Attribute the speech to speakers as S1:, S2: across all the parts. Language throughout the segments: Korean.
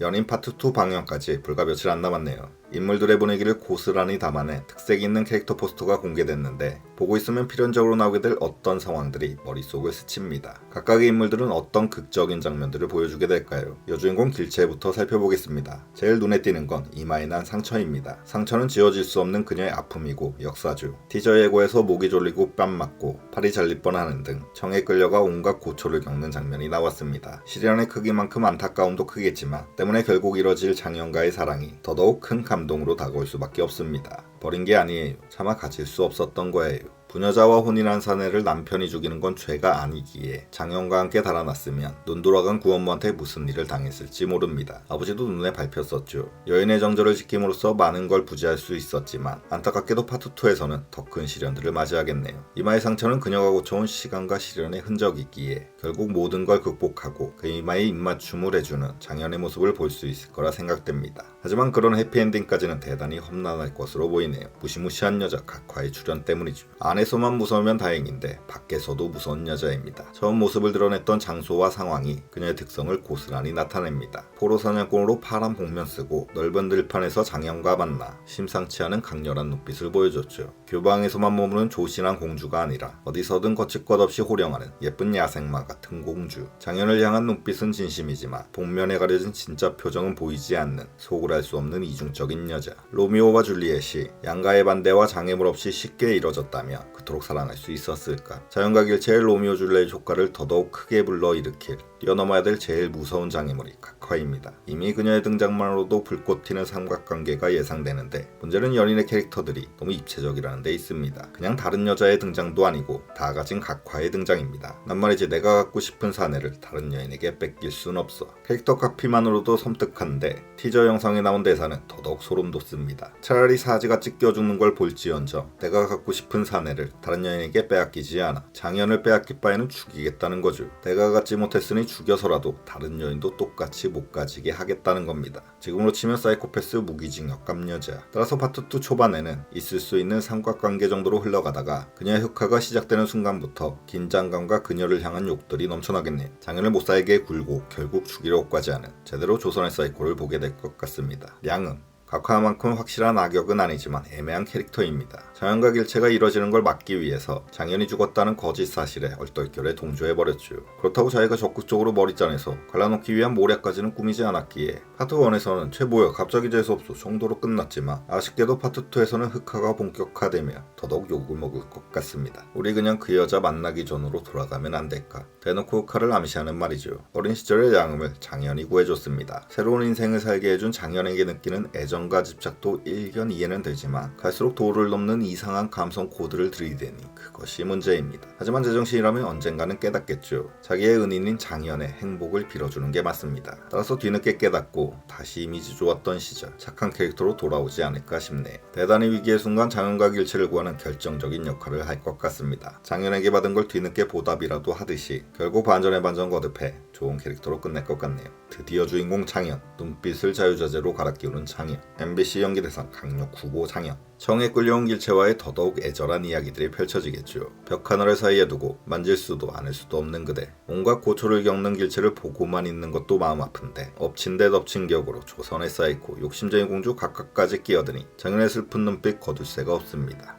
S1: 연인 파트 2 방영까지 불과 며칠 안 남았네요. 인물들의 분위기를 고스란히 담아내 특색 있는 캐릭터 포스터가 공개됐는데 보고 있으면 필연적으로 나오게 될 어떤 상황들이 머릿속을 스칩니다. 각각의 인물들은 어떤 극적인 장면들을 보여주게 될까요? 여주인공 길체부터 살펴보겠습니다. 제일 눈에 띄는 건 이마에 난 상처입니다. 상처는 지워질 수 없는 그녀의 아픔이고 역사죠. 티저 예고에서 목이 졸리고 뺨 맞고 팔이 잘릴 뻔하는 등 청에 끌려가 온갖 고초를 겪는 장면이 나왔습니다. 시련의 크기만큼 안타까움도 크겠지만 때문에 결국 이뤄질 장현과의 사랑이 더더욱 큰 감 동으로 다가올 수밖에 없습니다. 버린 게 아니에요. 차마 가질 수 없었던 거예요. 부녀자와 혼인한 사내를 남편이 죽이는 건 죄가 아니기에 장현과 함께 달아났으면 눈 돌아간 구원모한테 무슨 일을 당했을지 모릅니다. 아버지도 눈에 밟혔었죠. 여인의 정절을 지킴으로써 많은 걸 부지할 수 있었지만 안타깝게도 파트 2에서는 더 큰 시련들을 맞이하겠네요. 이마의 상처는 그녀가 고쳐온 시간과 시련의 흔적이 있기에 결국 모든 걸 극복하고 그 이마에 입맞춤을 해주는 장현의 모습을 볼 수 있을 거라 생각됩니다. 하지만 그런 해피엔딩까지는 대단히 험난할 것으로 보이네요. 무시무시한 여자 각화의 출연 때문이죠. 안에 서만 무서우면 다행인데 밖에서도 무서운 여자입니다. 처음 모습을 드러냈던 장소와 상황이 그녀의 특성을 고스란히 나타냅니다. 포로 사냥꾼으로 파란 복면 쓰고 넓은 들판에서 장현과 만나 심상치 않은 강렬한 눈빛을 보여줬죠. 교방에서만 머무는 조신한 공주가 아니라 어디서든 거칠 것 없이 호령하는 예쁜 야생마 같은 공주. 장현을 향한 눈빛은 진심이지만 복면에 가려진 진짜 표정은 보이지 않는 속을 알 수 없는 이중적인 여자. 로미오와 줄리엣이 양가의 반대와 장애물 없이 쉽게 이뤄졌다면 그토록 사랑할 수 있었을까? 자연과 길체의 로미오 줄리엣 효과를 더더욱 크게 불러 일으킬 뛰어넘어야 될 제일 무서운 장애물이 각화입니다. 이미 그녀의 등장만으로도 불꽃 튀는 삼각관계가 예상되는데 문제는 연인의 캐릭터들이 너무 입체적이라는 데 있습니다. 그냥 다른 여자의 등장도 아니고 다 가진 각화의 등장입니다. 난 말이지 내가 갖고 싶은 사내를 다른 여인에게 뺏길 순 없어. 캐릭터 카피만으로도 섬뜩한데 티저 영상에 나온 대사는 더더욱 소름 돋습니다. 차라리 사지가 찢겨 죽는 걸 볼지언정 내가 갖고 싶은 사내를 다른 여인에게 빼앗기지 않아 장현을 빼앗길 바에는 죽이겠다는 거죠. 내가 갖지 못했으니 죽여서라도 다른 여인도 똑같이 못 가지게 하겠다는 겁니다. 지금으로 치면 사이코패스 무기징 역감 여자. 따라서 파트 2 초반에는 있을 수 있는 삼각관계 정도로 흘러가다가 그녀의 흑화가 시작되는 순간부터 긴장감과 그녀를 향한 욕들이 넘쳐나겠네요. 장현을 못 살게 굴고 결국 죽이려고까지 하는 제대로 조선의 사이코를 보게 될 것 같습니다. 량은 각화만큼 확실한 악역은 아니지만 애매한 캐릭터입니다. 자연과 길체가 이뤄지는 걸 막기 위해서 장현이 죽었다는 거짓 사실에 얼떨결에 동조해버렸죠. 그렇다고 자기가 적극적으로 머리짠에서 갈라놓기 위한 모략까지는 꾸미지 않았기에 파트 1에서는 최보여 갑자기 재수없어 정도로 끝났지만 아쉽게도 파트 2에서는 흑화가 본격화되며 더더욱 욕을 먹을 것 같습니다. 우리 그냥 그 여자 만나기 전으로 돌아가면 안 될까? 대놓고 흑화를 암시하는 말이죠. 어린 시절의 양음을 장현이 구해줬습니다. 새로운 인생을 살게 해준 장현에게 느끼는 애정 과 집착도 일견 이해는 되지만 갈수록 도를 넘는 이상한 감성 코드를 들이대니 그것이 문제입니다. 하지만 제정신이라면 언젠가는 깨닫겠죠. 자기의 은인인 장현의 행복을 빌어주는 게 맞습니다. 따라서 뒤늦게 깨닫고 다시 이미지 좋았던 시절 착한 캐릭터로 돌아오지 않을까 싶네. 대단히 위기의 순간 장현과 길체를 구하는 결정적인 역할을 할 것 같습니다. 장현에게 받은 걸 뒤늦게 보답이라도 하듯이 결국 반전에 반전 거듭해 좋은 캐릭터로 끝낼 것 같네요. 드디어 주인공 장현, 눈빛을 자유자재로 갈아 끼우는 장현, MBC 연기대상 강력 후보 장현, 청에 끌려온 길체와의 더더욱 애절한 이야기들이 펼쳐지겠죠. 벽 하나를 사이에 두고 만질 수도 안을 수도 없는 그대. 온갖 고초를 겪는 길체를 보고만 있는 것도 마음 아픈데 엎친 데 덮친 격으로 조선에 쌓이고 욕심쟁이 공주 각각까지 끼어드니 장현의 슬픈 눈빛 거둘 새가 없습니다.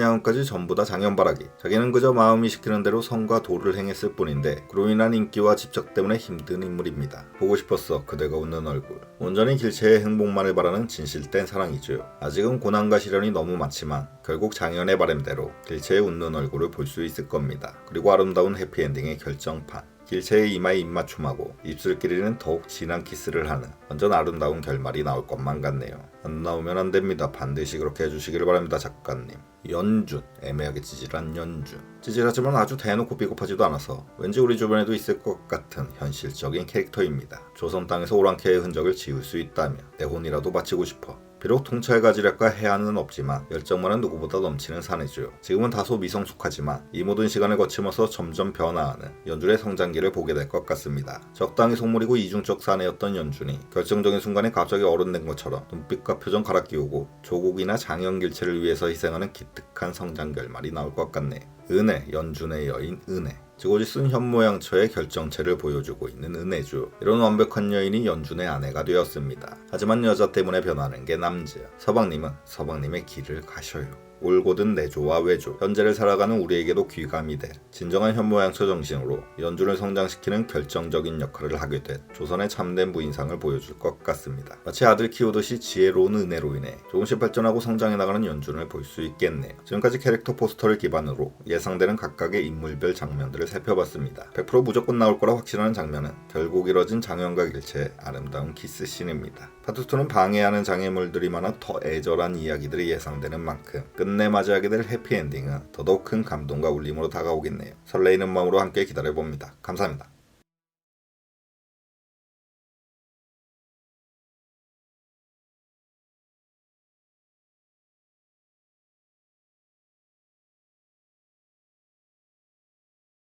S1: 양음까지 전부 다 장현바라기. 자기는 그저 마음이 시키는 대로 성과 도를 행했을 뿐인데 그로 인한 인기와 집착 때문에 힘든 인물입니다. 보고 싶었어 그대가 웃는 얼굴. 온전히 길체의 행복만을 바라는 진실된 사랑이죠. 아직은 고난과 시련이 너무 많지만 결국 장현의 바람대로 길체의 웃는 얼굴을 볼 수 있을 겁니다. 그리고 아름다운 해피엔딩의 결정판. 길체의 이마에 입맞춤하고 입술끼리는 더욱 진한 키스를 하는 완전 아름다운 결말이 나올 것만 같네요. 안 나오면 안 됩니다. 반드시 그렇게 해주시기를 바랍니다, 작가님. 연준, 애매하게 찌질한 연준. 찌질하지만 아주 대놓고 비겁하지도 않아서 왠지 우리 주변에도 있을 것 같은 현실적인 캐릭터입니다. 조선 땅에서 오랑캐의 흔적을 지울 수 있다면 내 혼이라도 바치고 싶어. 비록 통찰 가지력과 해안은 없지만 열정만은 누구보다 넘치는 사내죠. 지금은 다소 미성숙하지만 이 모든 시간을 거치면서 점점 변화하는 연준의 성장기를 보게 될 것 같습니다. 적당히 속물이고 이중적 사내였던 연준이 결정적인 순간에 갑자기 어른된 것처럼 눈빛과 표정 갈아 끼우고 조국이나 장영길체를 위해서 희생하는 기특한 성장 결말이 나올 것 같네. 은혜, 연준의 여인 은혜. 지고지 쓴 현모양 처의 결정체를 보여주고 있는 은혜주. 이런 완벽한 여인이 연준의 아내가 되었습니다. 하지만 여자 때문에 변하는 게 남자. 서방님은 서방님의 길을 가셔요. 올곧은 내조와 외조, 현재를 살아가는 우리에게도 귀감이 돼 진정한 현모양처 정신으로 연준을 성장시키는 결정적인 역할을 하게 된 조선의 참된 부인상을 보여줄 것 같습니다. 마치 아들 키우듯이 지혜로운 은혜로 인해 조금씩 발전하고 성장해 나가는 연준을 볼수 있겠네요. 지금까지 캐릭터 포스터를 기반으로 예상되는 각각의 인물별 장면들을 살펴봤습니다. 100% 무조건 나올 거라 확신하는 장면은 결국 이뤄진 장현과 길체의 아름다운 키스씬입니다. 파트 2는 방해하는 장애물들이 많아 더 애절한 이야기들이 예상되는 만큼 끝내 맞이하게 될 해피엔딩은 더더욱 큰 감동과 울림으로 다가오겠네요. 설레이는 마음으로 함께 기다려봅니다. 감사합니다.